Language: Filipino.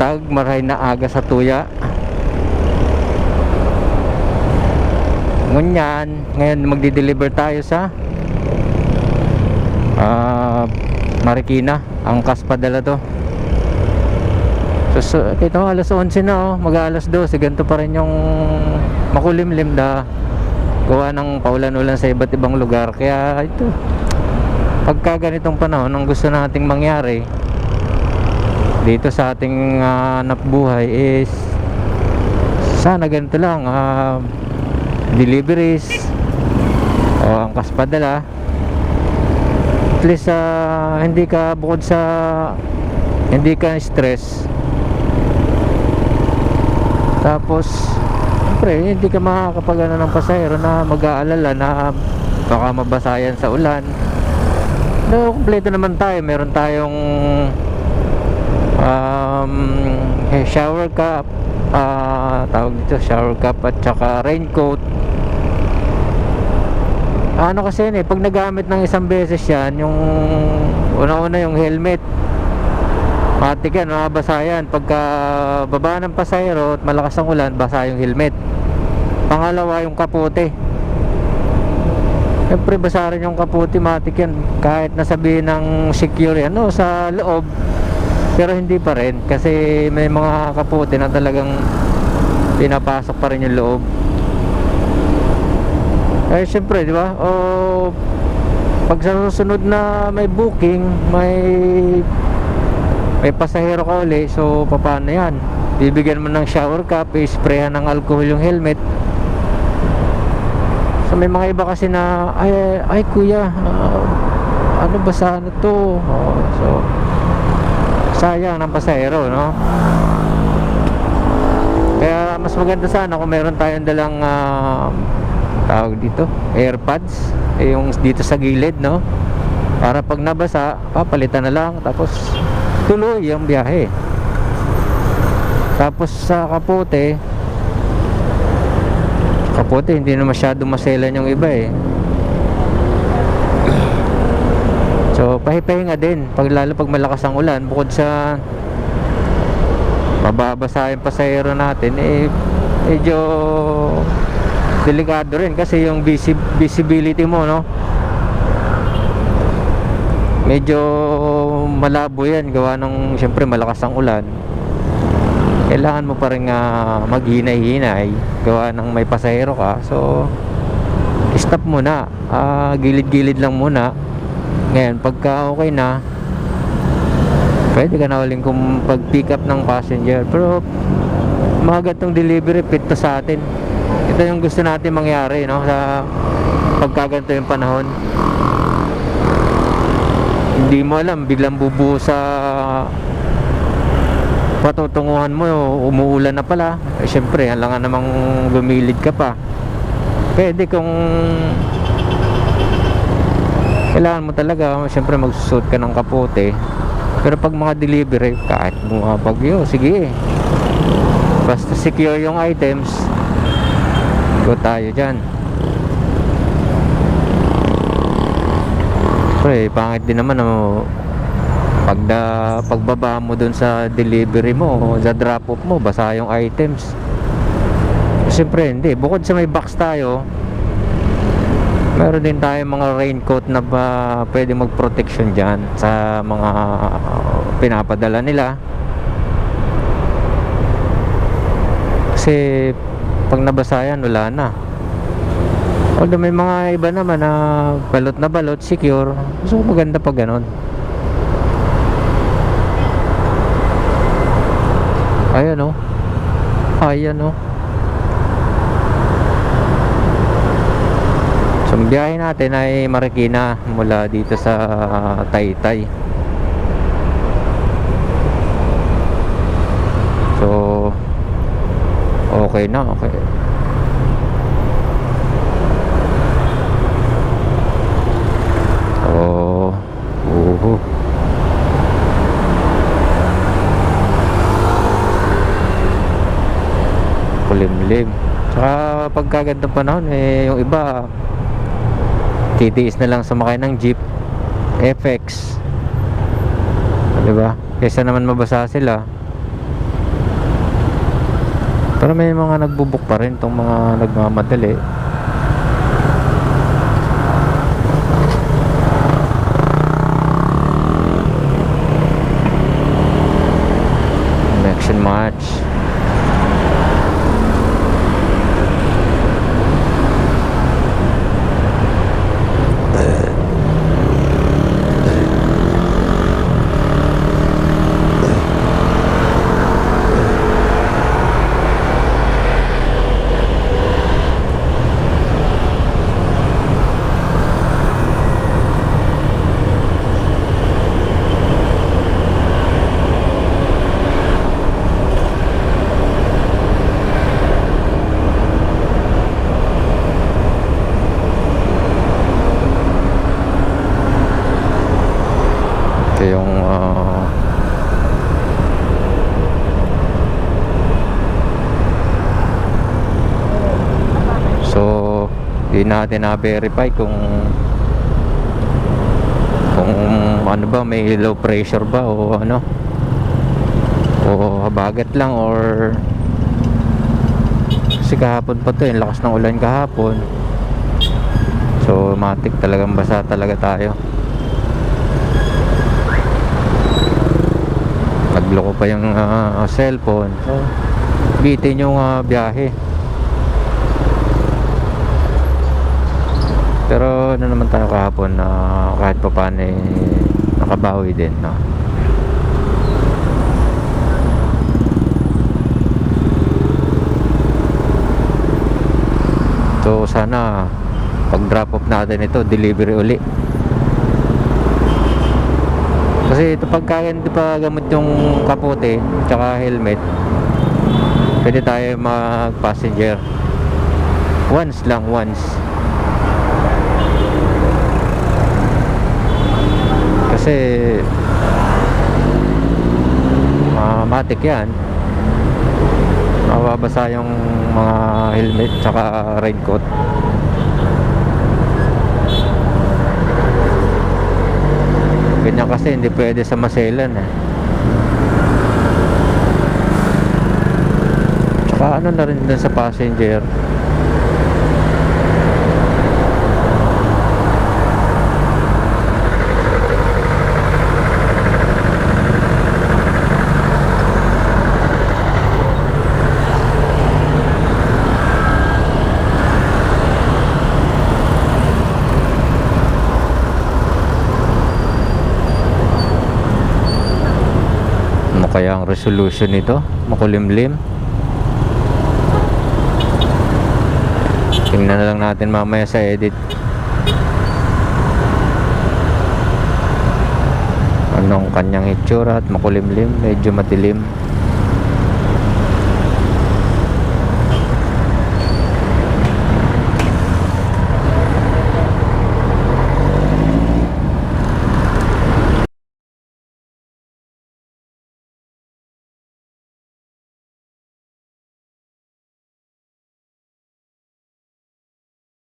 Tag, maray na aga sa tuya. Ngunyan, ngayon magdi-deliver tayo sa ah Marikina. Angkas padala to. So, so ito alas 11 na oh, mag alas 12, ganito pa rin yung makulimlim da gawa ng paulan-ulan sa iba't ibang lugar. Kaya ito, pagka ganitong panahon, ang gusto nating mangyari dito sa ating uh, hanap buhay is sana ganito lang ah, deliveries o angkas padala. At least ah, hindi ka bukod sa hindi ka stress. Tapos siyempre hindi ka makakapag ano ng pasahero na mag-aalala na baka mabasayan sa ulan. No, kompleto naman tayo meron tayong um, eh, shower cap ah, tawag dito shower cap at saka raincoat. Ano kasi yun eh pag nagamit ng isang beses yan yung una-una yung helmet. Matik yan mabasa yan. Pagka baba ng pasayro at malakas ang ulan basa yung helmet. Pangalawa yung kapote. Siyempre basa rin yung kapote matik yan. Kahit nasabihin ng secure yan no, sa loob pero hindi pa rin kasi may mga kapote na talagang pinapasok pa rin yung loob. Eh syempre di ba? O pag sa susunod na may booking may may pasahero ka uli so paano yan? Bibigyan mo ng shower cap isprayan ng alcohol yung helmet. So may mga iba kasi na ay, ay kuya ah, ano ba sana to? Oh, so sayang ng pasahero no? Kaya mas maganda sana kung meron tayong dalang ah, tawag dito airpods. Eh, yung dito sa gilid no? Para pag nabasa papalitan na lang tapos tuloy yung biyahe. Tapos sa kapote kapote hindi na masyado maselan yung iba eh so pahipahinga din pag lalo pag malakas ang ulan bukod sa mababasa yung pasahero natin eh medyo delikado rin kasi yung visi- visibility mo no? Medyo malabo yan gawa ng syempre malakas ang ulan. Kailangan mo pa rin uh, maghinay-hinay gawa ng may pasahero ka. So stop muna. Ah, gilid-gilid lang muna ngayon pagka okay na pwede ka na uling kung pag pick up ng passenger. Pero mga gatong delivery fit to sa atin. Ito yung gusto natin mangyari no sa pagkaganto yung panahon. Hindi mo alam biglang bubuo sa patutunguhan mo umuulan na pala. Eh, syempre halangan namang lumilid ka pa. Pwede kung kailangan mo talaga syempre magsusot ka ng kapote pero pag mga delivery kahit mga bagyo sige basta secure yung items go tayo dyan Pre, pangit din naman ano, pag da, pagbaba mo dun sa delivery mo, sa drop off mo, basa yung items. Siyempre, hindi. Bukod sa may box tayo, meron din tayo mga raincoat na ba pwede mag-protection dyan sa mga pinapadala nila. Kasi pag nabasa yan, wala na. Although may mga iba naman na balot na balot, secure. So maganda pa ganon. Ayan o. Ayan o. So ang biyahe natin ay Marikina mula dito sa Taytay. So okay na, okay. Oh, uhu. Kulimlim. Tsaka pagkagandang panahon, eh, yung iba, titiis na lang sumakay ng jeep FX diba kaysa naman mabasa sila. Pero may mga nagbubook pa rin tong mga nagmamadali. Ito yung ah, So, di natin na-verify kung kung ano ba may low pressure ba o ano. O habagat lang or kasi kahapon pa to yung lakas ng ulan kahapon. So matik talagang basa talaga tayo nagloko pa yung ah, cellphone. So bitin yung ah, biyahe. Pero ano naman tayo kahapon na kahit pa paano eh, nakabawi din no? so sana pag drop off natin ito delivery uli kasi ito pagka gamot yung kapote tsaka helmet pwede tayo mag passenger once lang once. Kasi uh, matik yan. Mababasa yung mga helmet tsaka raincoat ganyan kasi hindi pwede sa maselan eh. Tsaka ano na rin dun sa passenger Ano resolution nito? Makulimlim? Tingnan na lang natin mamaya sa edit. Anong kanyang itsura at makulimlim, medyo matilim.